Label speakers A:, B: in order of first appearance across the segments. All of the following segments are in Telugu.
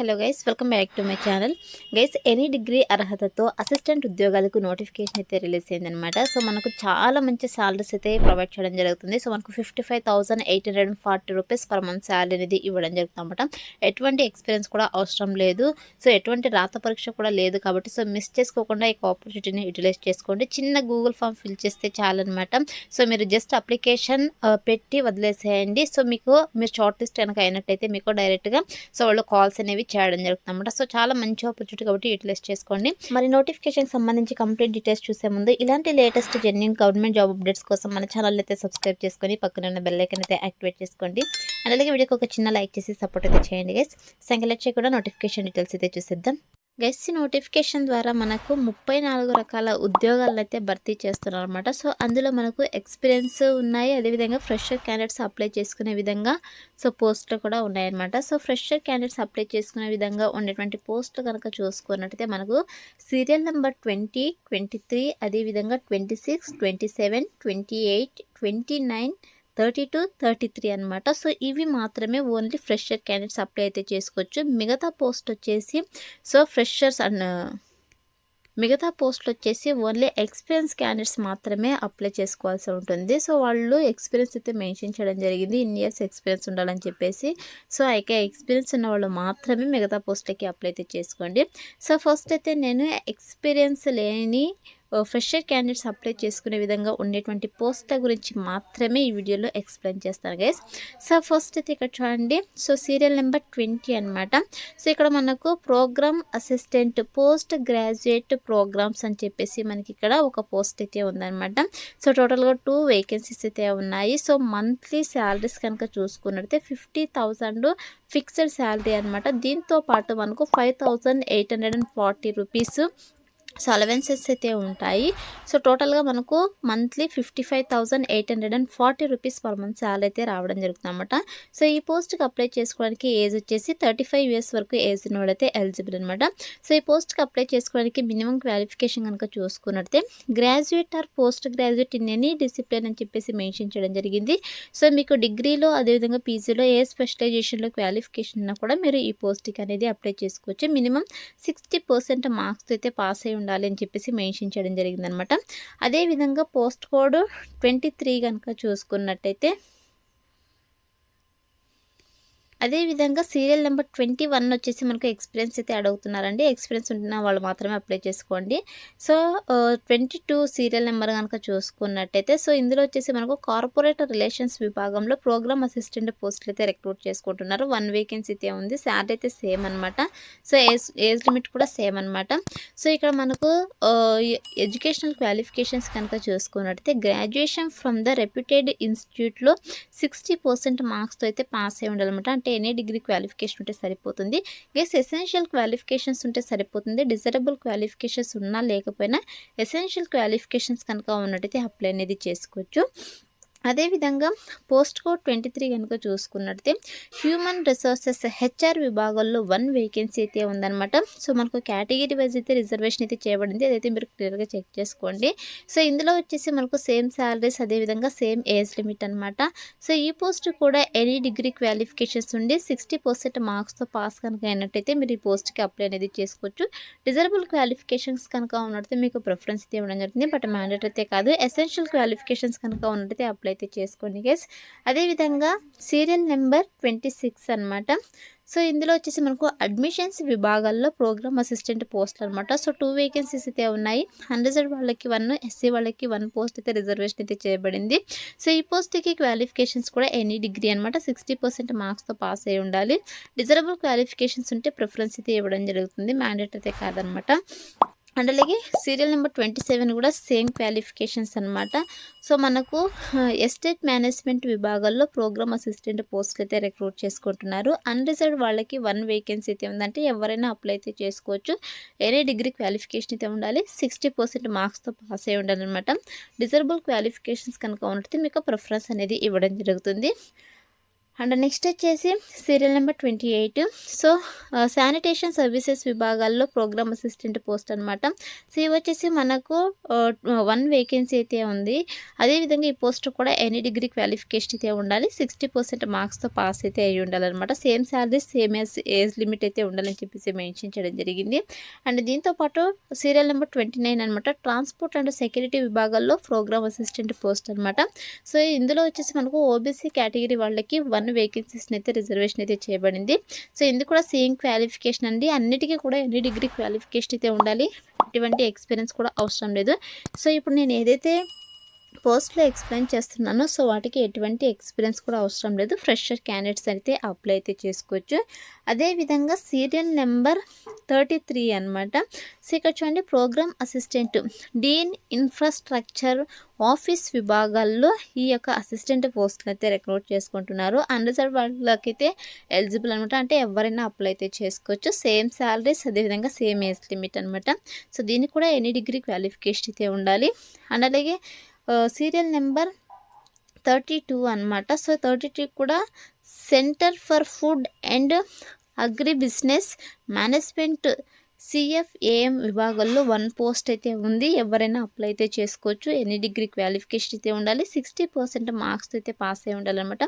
A: Hello guys welcome back to my channel guys any degree అర్హతతో అసిస్టెంట్ ఉద్యోగాలకు నోటిఫికేషన్ అయితే రిలీజ్ అయిందనమాట సో మనకు చాలా మంచి సాలరీస్ అయితే ప్రొవైడ్ చేయడం జరుగుతుంది. సో మనకు fifty five thousand eight hundred and forty rupees per month salary అనేది ఇవ్వడం జరుగుతుంది అనమాట ఎటువంటి ఎక్స్పీరియన్స్ కూడా అవసరం లేదు. సో ఎటువంటి రాత పరీక్ష కూడా లేదు కాబట్టి సో మిస్ చేసుకోకుండా ఈ ఆపర్చునిటీని యూటిలైజ్ చేసుకోండి. చిన్న గూగుల్ ఫామ్ ఫిల్ చేస్తే చాలన్నమాట. సో మీరు జస్ట్ అప్లికేషన్ uh, పెట్టి వదిలేసేయండి. సో మీకు మీరు షార్ట్ లిస్ట్ కనుక అయినట్టయితే మీకు డైరెక్ట్గా సో వాళ్ళు కాల్స్ అనేవి చేయడం జరుగుతుంది అనమాట సో చాలా మంచి ఆపర్చునిటీ కాబట్టి యూటిలైజ్ చేసుకోండి. మరి నోటిఫికేషన్ సంబంధించి కంప్లీట్ డీటెయిల్స్ చూసే ముందు ఇలాంటి latest genuine government job updates కోసం మన ఛానల్ అయితే సబ్స్క్రైబ్ చేసుకొని పక్కన ఉన్న బెల్లైకన్ అయితే యాక్టివేట్ చేసుకోండి. అండ్ అలాగే వీడియోకి ఒక చిన్న లైక్ చేసి సపోర్ట్ అయితే చేయండి గైస్ సంఖ్యలెట్ కూడా నోటిఫికేషన్ డీటెయిల్స్ అయితే చూసేద్దాం. గైస్ నోటిఫికేషన్ ద్వారా మనకు ముప్పై నాలుగు రకాల ఉద్యోగాలను అయితే భర్తీ చేస్తున్నారు అనమాట సో అందులో మనకు ఎక్స్పీరియన్స్ ఉన్నాయి. అదేవిధంగా ఫ్రెషర్ క్యాండిడేట్స్ అప్లై చేసుకునే విధంగా సో పోస్టులు కూడా ఉన్నాయన్నమాట. సో ఫ్రెషర్ క్యాండిడేట్స్ అప్లై చేసుకునే విధంగా ఉండేటువంటి పోస్టులు కనుక చూసుకున్నట్టయితే మనకు serial number twenty twenty three అదేవిధంగా twenty six twenty seven twenty eight twenty nine thirty two thirty three అనమాట సో ఇవి మాత్రమే ఓన్లీ ఫ్రెషర్ క్యాండిడేట్స్ అప్లై అయితే చేసుకోవచ్చు. మిగతా పోస్ట్ వచ్చేసి సో ఫ్రెషర్స్ అండ్ మిగతా పోస్టులు వచ్చేసి ఓన్లీ ఎక్స్పీరియన్స్ క్యాండిడేట్స్ మాత్రమే అప్లై చేసుకోవాల్సి ఉంటుంది. సో వాళ్ళు ఎక్స్పీరియన్స్ అయితే మెన్షన్ చేయడం జరిగింది. ఇన్ ఇయర్స్ ఎక్స్పీరియన్స్ ఉండాలని చెప్పేసి. సో అయితే ఎక్స్పీరియన్స్ ఉన్న వాళ్ళు మాత్రమే మిగతా పోస్టులకి అప్లై అయితే చేసుకోండి. సో ఫస్ట్ అయితే నేను ఎక్స్పీరియన్స్ లేని ఫ్రెషర్ క్యాండిడేట్స్ అప్లై చేసుకునే విధంగా ఉండేటువంటి పోస్ట్ గురించి మాత్రమే ఈ వీడియోలో ఎక్స్ప్లెయిన్ చేస్తాను గైస్ సో ఫస్ట్ అయితే ఇక్కడ చూడండి. సో సీరియల్ నెంబర్ ట్వంటీ అనమాట సో ఇక్కడ మనకు program assistant post graduate programs అని చెప్పేసి మనకి ఇక్కడ ఒక పోస్ట్ అయితే ఉందన్నమాట. సో టోటల్గా టూ వేకెన్సీస్ అయితే ఉన్నాయి. సో మంత్లీ శాలరీస్ కనుక చూసుకున్నట్లయితే ఫిఫ్టీ థౌజండ్ ఫిక్స్డ్ శాలరీ అనమాట దీంతో పాటు మనకు five thousand eight hundred and forty rupees so allowances అయితే ఉంటాయి. సో టోటల్గా మనకు monthly fifty five thousand eight hundred and forty rupees per month salary అయితే రావడం జరుగుతుంది అనమాట సో ఈ పోస్ట్కి అప్లై చేసుకోవడానికి ఏజ్ వచ్చేసి థర్టీ ఫైవ్ ఇయర్స్ వరకు ఏజ్ ఉన్నవాడైతే ఎలిజిబుల్ అనమాట సో ఈ పోస్ట్కి అప్లై చేసుకోవడానికి మినిమం క్వాలిఫికేషన్ కనుక చూసుకున్నట్టే graduate or post graduate in any discipline అని చెప్పేసి మెన్షన్ చేయడం జరిగింది. సో మీకు డిగ్రీలో అదేవిధంగా పీజీలో ఏ స్పెషలైజేషన్లో క్వాలిఫికేషన్ ఉన్నా కూడా మీరు ఈ పోస్ట్కి అనేది అప్లై చేసుకోవచ్చు. మినిమం సిక్స్టీ పర్సెంట్ మార్క్స్ అయితే పాస్ అయి ఉండాలి అని చెప్పేసి మెన్షన్ చేయడం జరిగిందనమాట. అదేవిధంగా పోస్ట్ కోడ్ ట్వంటీ త్రీ కనుక చూసుకున్నట్టయితే అదేవిధంగా సీరియల్ నెంబర్ ట్వంటీ వన్ వచ్చేసి మనకు ఎక్స్పీరియన్స్ అయితే అడుగుతున్నారండి ఎక్స్పీరియన్స్ ఉంటున్న వాళ్ళు మాత్రమే అప్లై చేసుకోండి. So twenty two serial number కనుక చూసుకున్నట్టయితే సో ఇందులో వచ్చేసి మనకు కార్పొరేట్ రిలేషన్స్ విభాగంలో ప్రోగ్రామ్ అసిస్టెంట్ పోస్టులు అయితే రిక్రూట్ చేసుకుంటున్నారు. వన్ వేకెన్సీ అయితే ఉంది. శాలరీ అయితే సేమ్ అనమాట సో ఏజ్ ఏజ్ లిమిట్ కూడా సేమ్ అనమాట సో ఇక్కడ మనకు ఎడ్యుకేషనల్ క్వాలిఫికేషన్స్ కనుక చూసుకున్నట్టయితే గ్రాడ్యుయేషన్ ఫ్రమ్ ద రెప్యూటెడ్ ఇన్స్టిట్యూట్లో సిక్స్టీ పర్సెంట్ మార్క్స్తో అయితే పాస్ అయి ఉండాలన్నమాట. అంటే ఎనీ డిగ్రీ క్వాలిఫికేషన్ ఉంటే సరిపోతుంది. గెస్ ఎసెన్షియల్ క్వాలిఫికేషన్స్ ఉంటే సరిపోతుంది. డిజరబుల్ క్వాలిఫికేషన్స్ ఉన్నా లేకపోయినా ఎసెన్షియల్ క్వాలిఫికేషన్స్ కనుక ఉన్నట్టయితే అప్లై అనేది చేసుకోవచ్చు. అదేవిధంగా పోస్ట్ కోడ్ ట్వంటీ త్రీ కనుక చూసుకున్నట్టే హ్యూమన్ రిసోర్సెస్ హెచ్ఆర్ విభాగంలో వన్ వేకెన్సీ అయితే ఉందన్నమాట. సో మనకు కేటగిరీ వైజ్ అయితే రిజర్వేషన్ అయితే చేయబడింది. అదైతే మీరు క్లియర్గా చెక్ చేసుకోండి. సో ఇందులో వచ్చేసి మనకు సేమ్ శాలరీస్ అదేవిధంగా సేమ్ ఏజ్ లిమిట్ అనమాట సో ఈ పోస్ట్ కూడా ఎనీ డిగ్రీ క్వాలిఫికేషన్స్ ఉండి సిక్స్టీ పర్సెంట్ మార్క్స్తో పాస్ కనుక అయినట్టయితే మీరు ఈ పోస్ట్కి అప్లై అనేది చేసుకోవచ్చు. డిజరబుల్ క్వాలిఫికేషన్స్ కనుక ఉన్నట్టయితే మీకు ప్రిఫరెన్స్ అయితే ఇవ్వడం జరుగుతుంది. బట్ మ్యాండేట్ అయితే కాదు. ఎసెన్షియల్ క్వాలిఫికేషన్స్ కనుక ఉన్నట్టయితే అప్లై అయితే చేసుకోండి గేస్ అదేవిధంగా సీరియల్ నెంబర్ ట్వంటీ సిక్స్ అనమాట సో ఇందులో వచ్చేసి మనకు అడ్మిషన్స్ విభాగాల్లో ప్రోగ్రామ్ అసిస్టెంట్ పోస్టులు అనమాట సో టూ వేకెన్సీస్ అయితే ఉన్నాయి. హండ్రెడ్ వాళ్ళకి వన్ ఎస్సీ వాళ్ళకి వన్ పోస్ట్ అయితే రిజర్వేషన్ అయితే చేయబడింది. సో ఈ పోస్ట్కి క్వాలిఫికేషన్స్ కూడా ఎనీ డిగ్రీ అనమాట సిక్స్టీ పర్సెంట్ మార్క్స్తో పాస్ అయి ఉండాలి. డిజరబుల్ క్వాలిఫికేషన్స్ ఉంటే ప్రిఫరెన్స్ అయితే ఇవ్వడం జరుగుతుంది. మ్యాండేట్ అయితే కాదనమాట అండ్ అలాగే సీరియల్ నెంబర్ ట్వంటీ సెవెన్ కూడా సేమ్ క్వాలిఫికేషన్స్ అనమాట సో మనకు ఎస్టేట్ మేనేజ్మెంట్ విభాగాల్లో ప్రోగ్రామ్ అసిస్టెంట్ పోస్టులు అయితే రిక్రూట్ చేసుకుంటున్నారు. అన్రిజర్వ్ వాళ్ళకి వన్ వేకెన్సీ అయితే ఉందంటే ఎవరైనా అప్లై అయితే చేసుకోవచ్చు. ఎనీ డిగ్రీ క్వాలిఫికేషన్ అయితే ఉండాలి. సిక్స్టీ పర్సెంట్ మార్క్స్తో పాస్ అయి ఉండాలన్నమాట. డిజర్బుల్ క్వాలిఫికేషన్స్ కనుక ఉంటే మీకు ప్రిఫరెన్స్ అనేది ఇవ్వడం జరుగుతుంది. అండ్ నెక్స్ట్ వచ్చేసి serial number twenty eight. So sanitation services విభాగాల్లో ప్రోగ్రామ్ అసిస్టెంట్ పోస్ట్ అనమాట సో ఇవి వచ్చేసి మనకు వన్ వేకెన్సీ అయితే ఉంది. అదేవిధంగా ఈ పోస్ట్ కూడా ఎనీ డిగ్రీ క్వాలిఫికేషన్ అయితే ఉండాలి. సిక్స్టీ పర్సెంట్ మార్క్స్తో పాస్ అయితే అయ్యి ఉండాలన్నమాట. Same salary same age age limit అయితే ఉండాలని చెప్పేసి మెన్షన్ చేయడం జరిగింది. అండ్ దీంతోపాటు సీరియల్ నెంబర్ ట్వంటీ నైన్ అనమాట ట్రాన్స్పోర్ట్ అండ్ సెక్యూరిటీ విభాగాల్లో ప్రోగ్రామ్ అసిస్టెంట్ పోస్ట్ అనమాట సో ఇందులో వచ్చేసి మనకు ఓబీసీ కేటగిరీ వాళ్ళకి వన్ వేకెన్సీస్ని అయితే రిజర్వేషన్ అయితే చేయబడింది. సో ఇది కూడా సేమ్ క్వాలిఫికేషన్ అండి. అన్నిటికీ కూడా ఎన్ని డిగ్రీ క్వాలిఫికేషన్ అయితే ఉండాలి? ఎటువంటి ఎక్స్పీరియన్స్ కూడా అవసరం లేదు. సో ఇప్పుడు నేను ఏదైతే పోస్ట్లో ఎక్స్ప్లెయిన్ చేస్తున్నాను. సో వాటికి ఎటువంటి ఎక్స్పీరియన్స్ కూడా అవసరం లేదు. ఫ్రెషర్ క్యాండిడేట్స్ అయితే అప్లై అయితే చేసుకోవచ్చు. అదేవిధంగా సీరియల్ నెంబర్ థర్టీ త్రీ అనమాట సో ఇక్కడ చూడండి program assistant dean infrastructure office విభాగాల్లో ఈ యొక్క అసిస్టెంట్ పోస్టులు అయితే రిక్రూట్ చేసుకుంటున్నారు. అన్రిజర్వ్ వాళ్ళకైతే ఎలిజిబుల్ అనమాట అంటే ఎవరైనా అప్లై అయితే చేసుకోవచ్చు. సేమ్ శాలరీస్ అదేవిధంగా సేమ్ ఏజ్ లిమిట్ అనమాట సో దీనికి కూడా ఎనీ డిగ్రీ క్వాలిఫికేషన్ అయితే ఉండాలి. అండ్ అలాగే సీరియల్ నెంబర్ థర్టీ టూ అనమాట సో థర్టీ టూ కూడా centre for food and agri business management CFAM విభాగంలో వన్ పోస్ట్ అయితే ఉంది. ఎవరైనా అప్లై అయితే చేసుకోవచ్చు. ఎన్ని డిగ్రీ క్వాలిఫికేషన్ అయితే ఉండాలి. సిక్స్టీ పర్సెంట్ మార్క్స్ అయితే పాస్ అయి ఉండాలన్నమాట.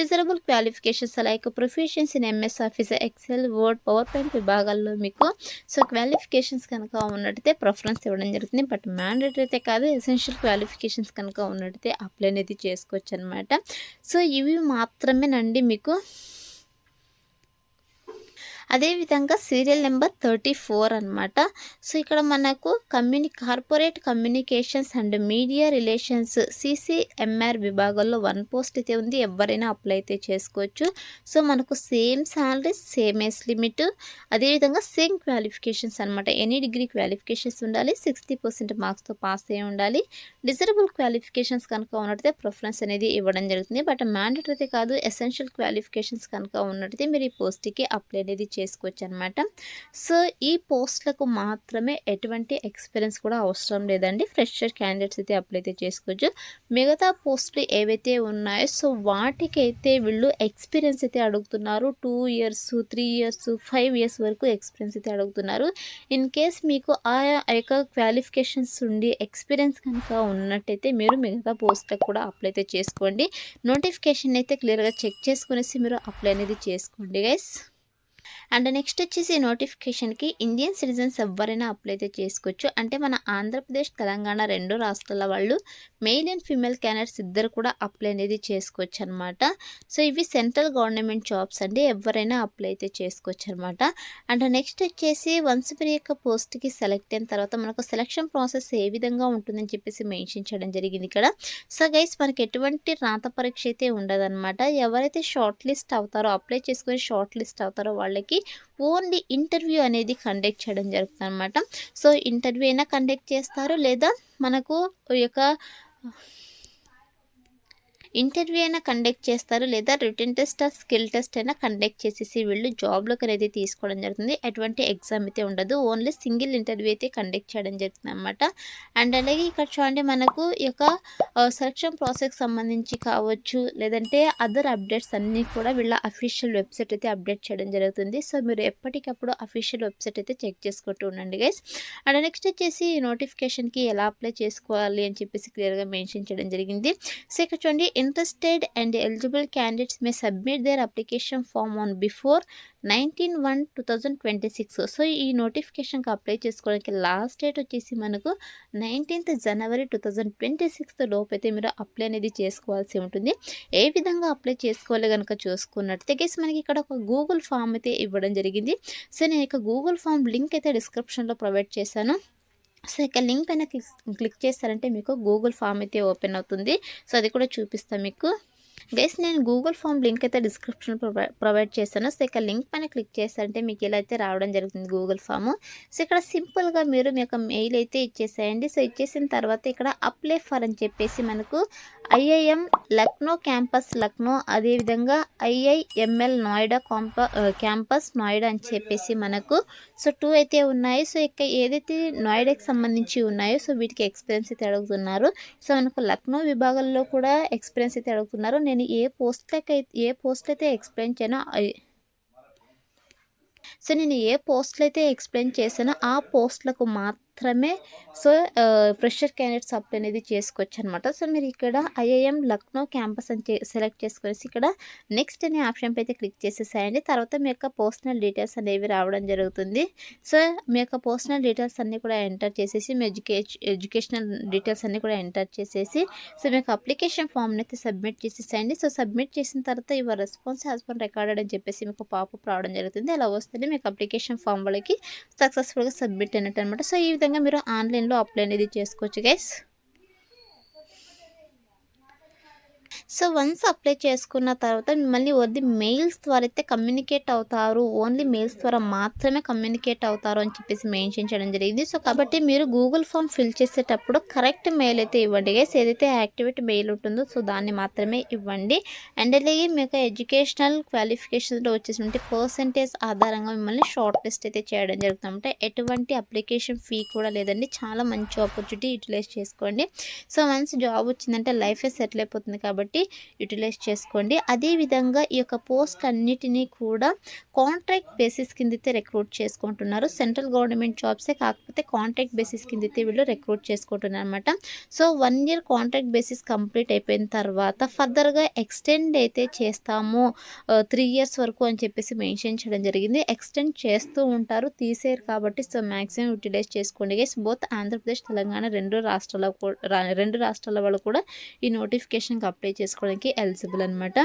A: Desirable qualifications like professions in MS Office Excel Word PowerPoint విభాగాల్లో మీకు సో క్వాలిఫికేషన్స్ కనుక ఉన్నట్టయితే ప్రిఫరెన్స్ ఇవ్వడం జరుగుతుంది. బట్ మ్యాండేటరీ అయితే కాదు. ఎసెన్షియల్ క్వాలిఫికేషన్స్ కనుక ఉన్నట్టయితే అప్లై అనేది చేసుకోవచ్చు అనమాట సో ఇవి మాత్రమేనండి మీకు అదేవిధంగా సీరియల్ నెంబర్ థర్టీ ఫోర్ అనమాట సో ఇక్కడ మనకు communi corporate communications and media relations CCMR విభాగంలో వన్ పోస్ట్ అయితే ఉంది. ఎవరైనా అప్లై అయితే చేసుకోవచ్చు. సో మనకు same salary same age limit అదేవిధంగా సేమ్ క్వాలిఫికేషన్స్ అనమాట ఎనీ డిగ్రీ క్వాలిఫికేషన్స్ ఉండాలి సిక్స్టీ పర్సెంట్ మార్క్స్తో పాస్ అయి ఉండాలి. డిజరబుల్ క్వాలిఫికేషన్స్ కనుక ఉన్నట్టయితే ప్రిఫరెన్స్ అనేది ఇవ్వడం జరుగుతుంది. బట్ మ్యాండేటరీ కాదు ఎసెన్షియల్ క్వాలిఫికేషన్స్ కనుక ఉన్నట్టయితే మీరు ఈ పోస్ట్కి అప్లై అనేది చేసుకోవచ్చు అనమాట సో ఈ పోస్ట్లకు మాత్రమే ఎటువంటి ఎక్స్పీరియన్స్ కూడా అవసరం లేదండి. ఫ్రెషర్ క్యాండిడేట్స్ అయితే అప్లై అయితే చేసుకోవచ్చు. మిగతా పోస్టులు ఏవైతే ఉన్నాయో సో వాటికైతే వీళ్ళు ఎక్స్పీరియన్స్ అయితే అడుగుతున్నారు. Two years three years five years వరకు ఎక్స్పీరియన్స్ అయితే అడుగుతున్నారు. ఇన్ కేస్ మీకు ఆ యొక్క క్వాలిఫికేషన్స్ ఉండి ఎక్స్పీరియన్స్ కనుక ఉన్నట్టయితే మీరు మిగతా పోస్ట్లకు కూడా అప్లై అయితే చేసుకోండి. నోటిఫికేషన్ అయితే క్లియర్గా చెక్ చేసుకునేసి మీరు అప్లై అనేది చేసుకోండి గైస్. అండ్ నెక్స్ట్ వచ్చేసి నోటిఫికేషన్కి ఇండియన్ సిటిజన్స్ ఎవరైనా అప్లై అయితే చేసుకోవచ్చు. అంటే మన ఆంధ్రప్రదేశ్ తెలంగాణ రెండు రాష్ట్రాల వాళ్ళు మెయిల్ అండ్ ఫీమేల్ క్యాండిడేట్స్ ఇద్దరు కూడా అప్లై అనేది చేసుకోవచ్చు అనమాట సో ఇవి సెంట్రల్ గవర్నమెంట్ జాబ్స్ అండి. ఎవరైనా అప్లై అయితే చేసుకోవచ్చు అనమాట అండ్ నెక్స్ట్ వచ్చేసి వన్స్ మీరు యొక్క పోస్ట్కి సెలెక్ట్ అయిన తర్వాత మనకు సెలక్షన్ ప్రాసెస్ ఏ విధంగా ఉంటుందని చెప్పేసి మెన్షన్ చేయడం జరిగింది ఇక్కడ. సో గైస్ మనకి ఎటువంటి రాత పరీక్ష అయితే ఉండదన్నమాట ఎవరైతే షార్ట్ లిస్ట్ అవుతారో అప్లై చేసుకుని షార్ట్ లిస్ట్ అవుతారో వాళ్ళకి ఓన్లీ ఇంటర్వ్యూ అనేది కండక్ట్ చేయడం జరుగుతుంది అనమాట సో ఇంటర్వ్యూ అయినా కండక్ట్ చేస్తారు లేదా మనకు ఈ యొక్క ఇంటర్వ్యూ అయినా కండక్ట్ చేస్తారు లేదా రిటర్న్ టెస్ట్ ఆ స్కిల్ టెస్ట్ అయినా కండక్ట్ చేసేసి వీళ్ళు జాబ్లోకి అనేది తీసుకోవడం జరుగుతుంది. ఎటువంటి ఎగ్జామ్ అయితే ఉండదు. ఓన్లీ సింగిల్ ఇంటర్వ్యూ అయితే కండక్ట్ చేయడం జరుగుతుంది అనమాట అండ్ అలాగే ఇక్కడ చూడండి మనకు ఈ యొక్క సెలక్షన్ ప్రాసెస్కి సంబంధించి కావచ్చు లేదంటే అదర్ అప్డేట్స్ అన్నీ కూడా వీళ్ళ అఫీషియల్ వెబ్సైట్ అయితే అప్డేట్ చేయడం జరుగుతుంది. సో మీరు ఎప్పటికప్పుడు అఫీషియల్ వెబ్సైట్ అయితే చెక్ చేసుకుంటూ ఉండండి గైస్ అండ్ నెక్స్ట్ వచ్చేసి నోటిఫికేషన్కి ఎలా అప్లై చేసుకోవాలి అని చెప్పేసి క్లియర్గా మెన్షన్ చేయడం జరిగింది. సో ఇక్కడ చూడండి interested and eligible candidates may submit their application form on before nineteen one two thousand twenty six so ఈ నోటిఫికేషన్కి అప్లై చేసుకోవడానికి లాస్ట్ డేట్ వచ్చేసి మనకు nineteenth January two thousand twenty sixth లోపు అయితే మీరు అప్లై అనేది చేసుకోవాల్సి ఉంటుంది. ఏ విధంగా అప్లై చేసుకోవాలి కనుక చూసుకున్నట్టు గేసి మనకి ఇక్కడ ఒక గూగుల్ ఫామ్ అయితే ఇవ్వడం జరిగింది. సో నేను ఇక గూగుల్ ఫామ్ లింక్ అయితే డిస్క్రిప్షన్లో ప్రొవైడ్ చేశాను. సో ఇక లింక్ పైన క్లిక్ క్లిక్ చేస్తారంటే మీకు గూగుల్ ఫామ్ అయితే ఓపెన్ అవుతుంది. సో అది కూడా చూపిస్తాను మీకు. గైస్ నేను గూగుల్ ఫామ్ లింక్ అయితే డిస్క్రిప్షన్ ప్రొవైడ్ చేశాను సో ఇక్కడ లింక్ పైన క్లిక్ చేస్తారంటే మీకు ఇలా అయితే రావడం జరుగుతుంది గూగుల్ ఫామ్. సో ఇక్కడ సింపుల్గా మీరు మీ యొక్క మెయిల్ అయితే ఇచ్చేసేయండి. సో ఇచ్చేసిన తర్వాత ఇక్కడ అప్లై ఫర్ అని చెప్పేసి మనకు ఐఐఎం లక్నో క్యాంపస్ లక్నో అదేవిధంగా ఐఐఎంఎల్ నోయిడా కాంప క్యాంపస్ నోయిడా అని చెప్పేసి మనకు సో టూ అయితే ఉన్నాయి. సో ఇక్కడ ఏదైతే నోయిడాకి సంబంధించి ఉన్నాయో సో వీటికి ఎక్స్పీరియన్స్ అయితే అడుగుతున్నారు. సో మనకు లక్నో విభాగంలో కూడా ఎక్స్పీరియన్స్ అయితే అడుగుతున్నారు. నేను ఏ పోస్ట్లకి ఏ పోస్ట్ అయితే ఎక్స్ప్లెయిన్ చేయనో సో నేను ఏ పోస్టులు అయితే ఎక్స్ప్లెయిన్ చేశానో ఆ పోస్టులకు మాత్రమే. సో ఫ్రెషర్ క్యాండిడేట్స్ అప్లై అనేది చేసుకోవచ్చు అనమాట సో మీరు ఇక్కడ ఐఐఎం లక్నో క్యాంపస్ అని సెలెక్ట్ చేసుకునేసి ఇక్కడ నెక్స్ట్ అనే ఆప్షన్ అయితే క్లిక్ చేసేసాయండి. తర్వాత మీ యొక్క పర్సనల్ డీటెయిల్స్ అనేవి రావడం జరుగుతుంది. సో మీ యొక్క పర్సనల్ డీటెయిల్స్ అన్నీ కూడా ఎంటర్ చేసేసి మీ ఎడ్యుకే ఎడ్యుకేషనల్ డీటెయిల్స్ అన్నీ కూడా ఎంటర్ చేసేసి సో మీకు అప్లికేషన్ ఫామ్ని అయితే సబ్మిట్ చేసేసాయండి. సో సబ్మిట్ చేసిన తర్వాత యువర్ రెస్పాన్స్ హస్బెండ్ రికార్డెడ్ అని చెప్పేసి మీకు పాపప్ రావడం జరుగుతుంది. అలా వస్తేనే మీకు అప్లికేషన్ ఫామ్ వాళ్ళకి సక్సెస్ఫుల్గా సబ్మిట్ అయినట్టు అనమాట సో ఈ విధంగా మీరు ఆన్లైన్లో అప్లై అనేది చేసుకోవచ్చు గైస్ సో వన్స్ అప్లై చేసుకున్న తర్వాత మిమ్మల్ని ఓన్లీ మెయిల్స్ ద్వారా అయితే కమ్యూనికేట్ అవుతారు. ఓన్లీ మెయిల్స్ ద్వారా మాత్రమే కమ్యూనికేట్ అవుతారు అని చెప్పేసి మెన్షన్ చేయడం జరిగింది. సో కాబట్టి మీరు గూగుల్ ఫామ్ ఫిల్ చేసేటప్పుడు కరెక్ట్ మెయిల్ అయితే ఇవ్వండి. గైస్ ఏదైతే యాక్టివేట్ మెయిల్ ఉంటుందో సో దాన్ని మాత్రమే ఇవ్వండి. అండ్ అలాగే మీకు ఎడ్యుకేషనల్ క్వాలిఫికేషన్లో వచ్చేసినటువంటి పర్సంటేజ్ ఆధారంగా మిమ్మల్ని షార్ట్ లిస్ట్ అయితే చేయడం జరుగుతుంది అంటే ఎటువంటి అప్లికేషన్ ఫీ కూడా లేదండి. చాలా మంచి ఆపర్చునిటీ యూటిలైజ్ చేసుకోండి. సో వన్స్ జాబ్ వచ్చిందంటే లైఫే సెటిల్ అయిపోతుంది కాబట్టి యూటిలైజ్ చేసుకోండి. అదేవిధంగా ఈ యొక్క పోస్ట్ అన్నిటినీ కూడా కాంట్రాక్ట్ బేసిస్ కింద అయితే రిక్రూట్ చేసుకుంటున్నారు సెంట్రల్ గవర్నమెంట్ జాబ్సే కాకపోతే కాంట్రాక్ట్ బేసిస్ కింద అయితే వీళ్ళు రిక్రూట్ చేసుకుంటున్నారు అనమాట so one year contract basis complete అయిపోయిన తర్వాత ఫర్దర్గా ఎక్స్టెండ్ అయితే చేస్తాము. Uh, త్రీ ఇయర్స్ వరకు అని చెప్పేసి మెన్షన్ చేయడం జరిగింది. ఎక్స్టెండ్ చేస్తూ ఉంటారు తీసేరు కాబట్టి సో మ్యాక్సిమం యూటిలైజ్ చేసుకోండి. గైస్ బోత్ ఆంధ్రప్రదేశ్ తెలంగాణ రెండు రాష్ట్రాల రెండు రాష్ట్రాల వాళ్ళు కూడా ఈ నోటిఫికేషన్కి అప్లై చేసుకోవడానికి ఎలిజిబుల్ అనమాట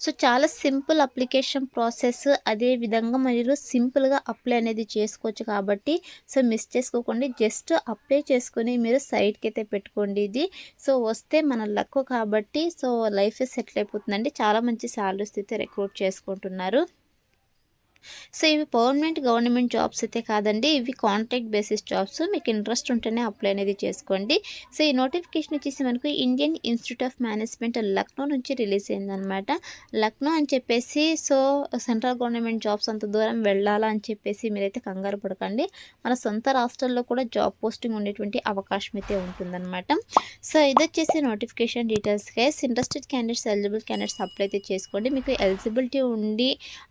A: సో చాలా సింపుల్ అప్లికేషన్ ప్రాసెస్ అదే విధంగా మీరు సింపుల్గా అప్లై అనేది చేసుకోవచ్చు కాబట్టి సో మిస్ చేసుకోకండి. జస్ట్ అప్లై చేసుకొని మీరు సైట్కి అయితే పెట్టుకోండి ఇది. సో వస్తే మన లక్ కాబట్టి సో లైఫ్ సెటిల్ అయిపోతుందండి. చాలా మంచి శాలరీస్ అయితే రిక్రూట్ చేసుకుంటున్నారు. సో ఇవి పర్మనెంట్ గవర్నమెంట్ జాబ్స్ అయితే కాదండి. ఇవి కాంట్రాక్ట్ బేసిస్ జాబ్స్ మీకు ఇంట్రెస్ట్ ఉంటేనే అప్లై అనేది చేసుకోండి. సో ఈ నోటిఫికేషన్ వచ్చేసి మనకు Indian Institute of Management Lucknow నుంచి రిలీజ్ అయిందనమాట లక్నో అని చెప్పేసి సో సెంట్రల్ గవర్నమెంట్ జాబ్స్ అంత దూరం వెళ్ళాలా అని చెప్పేసి మీరైతే కంగారు పడకండి. మన సొంత రాష్ట్రాల్లో కూడా జాబ్ పోస్టింగ్ ఉండేటువంటి అవకాశం అయితే ఉంటుందన్నమాట. సో ఇది వచ్చేసి notification details guys interested candidates eligible candidates apply అయితే చేసుకోండి. మీకు ఎలిజిబిలిటీ ఉండి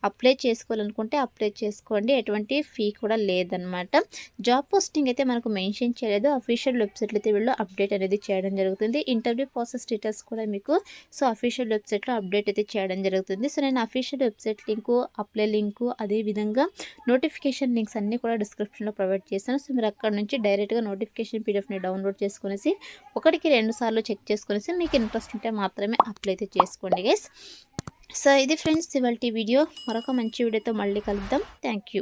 A: అప్లై చేసుకోవాలనుకుంటే అప్లై చేసుకోండి. ఎటువంటి ఫీ కూడా లేదనమాట జాబ్ పోస్టింగ్ అయితే మనకు మెన్షన్ చేయలేదు. అఫీషియల్ వెబ్సైట్లో అయితే వీళ్ళు అప్డేట్ అనేది చేయడం జరుగుతుంది. ఇంటర్వ్యూ ప్రాసెస్ డీటెయిల్స్ కూడా మీకు సో అఫీషియల్ వెబ్సైట్లో అప్డేట్ అయితే చేయడం జరుగుతుంది. సో నేను official website link apply link అదేవిధంగా నోటిఫికేషన్ లింక్స్ అన్నీ కూడా డిస్క్రిప్షన్లో ప్రొవైడ్ చేశాను. సో మీరు అక్కడ నుంచి డైరెక్ట్గా నోటిఫికేషన్ పీడిఎఫ్ని డౌన్లోడ్ చేసుకునేసి ఒకటికి రెండు సార్లు చెక్ చేసుకునేసి మీకు ఇంట్రెస్ట్ ఉంటే మాత్రమే అప్లై అయితే చేసుకోండి గైస్ సో ఇది ఫ్రెండ్స్ ఇవాళ వీడియో మరొక మంచి వీడియోతో మళ్ళీ కలుద్దాం. Thank you